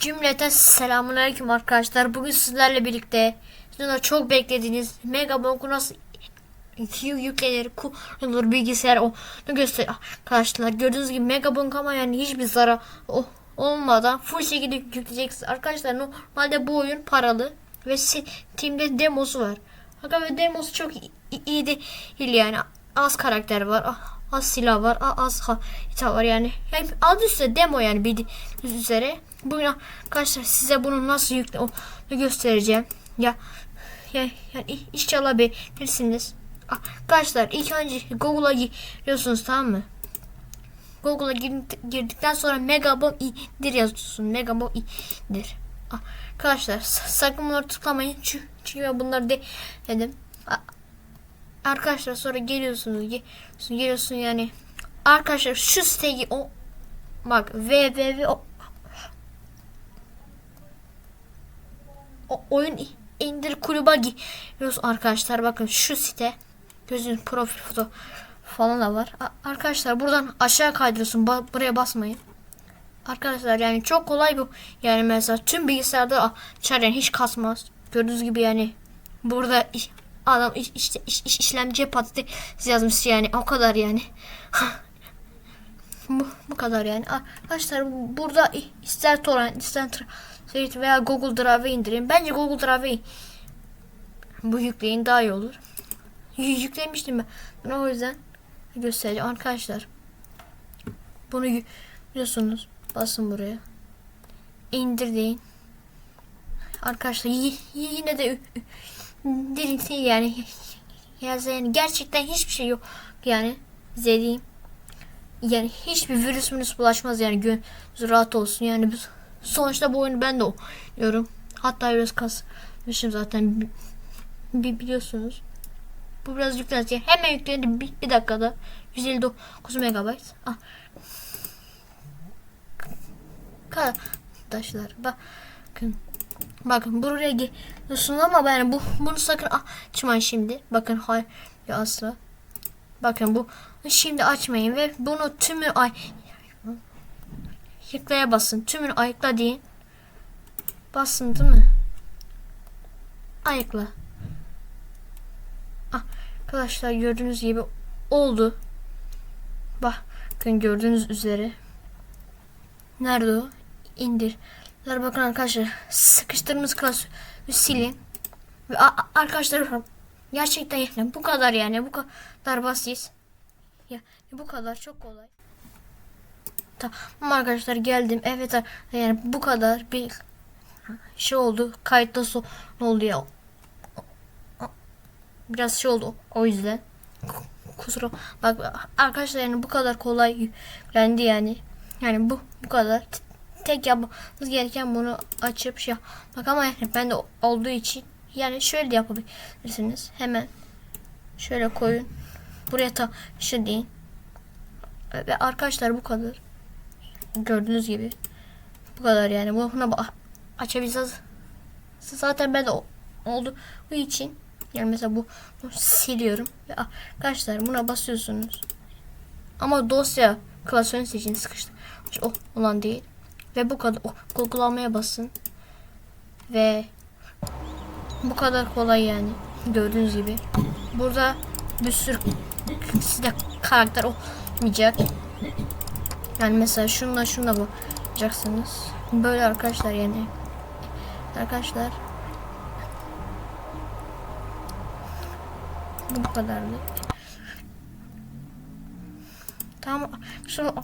Cümleten selamünaleyküm arkadaşlar. Bugün sizlerle birlikte sizin çok beklediğiniz Megabonku nasıl yü- yüklenir, kurulur bilgisayar onu göster arkadaşlar. Gördüğünüz gibi Megabonk ama yani hiçbir zarar olmadan full şekilde yükleyeceksiniz. Arkadaşlar normalde bu oyun paralı ve Steam'de demosu var. Fakat demosu çok iyi değil yani. Az karakter var. Az silah var. Az harita var yani. yani adı üstünde demo yani bildiğiniz üzere. Bugün arkadaşlar size bunu nasıl yükle göstereceğim. Ya ya yani inşallah beğenirsiniz. Arkadaşlar ilk önce Google'a giriyorsunuz tamam mı? Google'a gir- girdikten sonra Megabomb indir yazıyorsun. Megabomb indir. Arkadaşlar sa- sakın bunları tıklamayın. Çünkü, bunları de dedim. Arkadaşlar sonra geliyorsunuz. Geliyorsun, geliyorsun yani. Arkadaşlar şu siteyi o bak www o, o oyun indir kulübe giriyoruz arkadaşlar. Bakın şu site gözün profil foto falan da var. A- arkadaşlar buradan aşağı kaydırıyorsun. Ba- buraya basmayın. Arkadaşlar yani çok kolay bu. Yani mesela tüm bilgisayarda açar yani hiç kasmaz. Gördüğünüz gibi yani burada adam iş, işte iş, iş, işlemciye patates yazmış yani o kadar yani. bu, bu kadar yani. Arkadaşlar burada ister torrent ister translate veya Google Drive'e indirin. Bence Google Drive'e bu yükleyin daha iyi olur. Yüklemiştim ben. Ben o yüzden göstereceğim arkadaşlar. Bunu biliyorsunuz. Basın buraya. İndir deyin. Arkadaşlar yine de indirin yani. Yazı yani gerçekten hiçbir şey yok. Yani dediğim yani hiçbir virüs virüs bulaşmaz yani. Gönlünüz rahat olsun. Yani biz- sonuçta bu oyunu ben de oynuyorum. Hatta biraz kasmışım zaten. Bi- bi- biliyorsunuz. Bu biraz yüklenecek. Hemen yüklendi. Bir, bir dakikada 159 megabayt. Ah. arkadaşlar bakın bakın buraya geliyorsunuz ama ben bu bunu sakın açmayın şimdi bakın hayır asla bakın bu şimdi açmayın ve bunu tümü ay Yıklaya basın. Tümünü ayıkla deyin. Basın değil mi? Ayıkla. Ah, Arkadaşlar gördüğünüz gibi oldu. Bakın gördüğünüz üzere. Nerede o? İndir. Bakın arkadaşlar sıkıştırdığımız klasörü silin. Ve arkadaşlar gerçekten yani bu kadar yani bu kadar basit. Ya bu kadar çok kolay. Tamam arkadaşlar geldim. Evet yani bu kadar bir şey oldu. Kayıtta son oldu ya. Biraz şey oldu o yüzden. Kusura bak arkadaşlar yani bu kadar kolay yüklendi yani. Yani bu bu kadar. Tek yapmamız gereken bunu açıp şey bak ama yani ben de olduğu için yani şöyle yapabilirsiniz. Hemen şöyle koyun. Buraya taşı deyin. Ve arkadaşlar bu kadar. Gördüğünüz gibi. Bu kadar yani. Bunu açabilseniz zaten ben de olduğu için yani mesela bu siliyorum ve arkadaşlar buna basıyorsunuz. Ama dosya klasörünü seçin sıkıştı. O olan değil. Ve bu kadar o, uygulamaya basın. Ve bu kadar kolay yani. Gördüğünüz gibi. Burada bir sürü size karakter olmayacak. Yani mesela şunla şunla bakacaksınız. Böyle arkadaşlar yani. Arkadaşlar. Bu bu kadardı. Tamam. Şu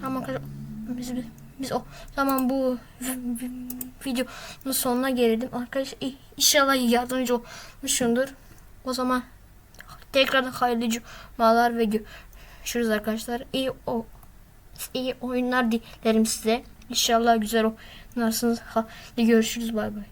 Tamam arkadaşlar. Biz, biz, biz o zaman bu vi- vi- videonun sonuna gelelim. Arkadaşlar inşallah yardımcı olmuşumdur. O zaman tekrardan hayırlı cumalar ve görüşürüz arkadaşlar. İyi o iyi oyunlar dilerim size. İnşallah güzel oynarsınız. Hadi görüşürüz. Bay bay.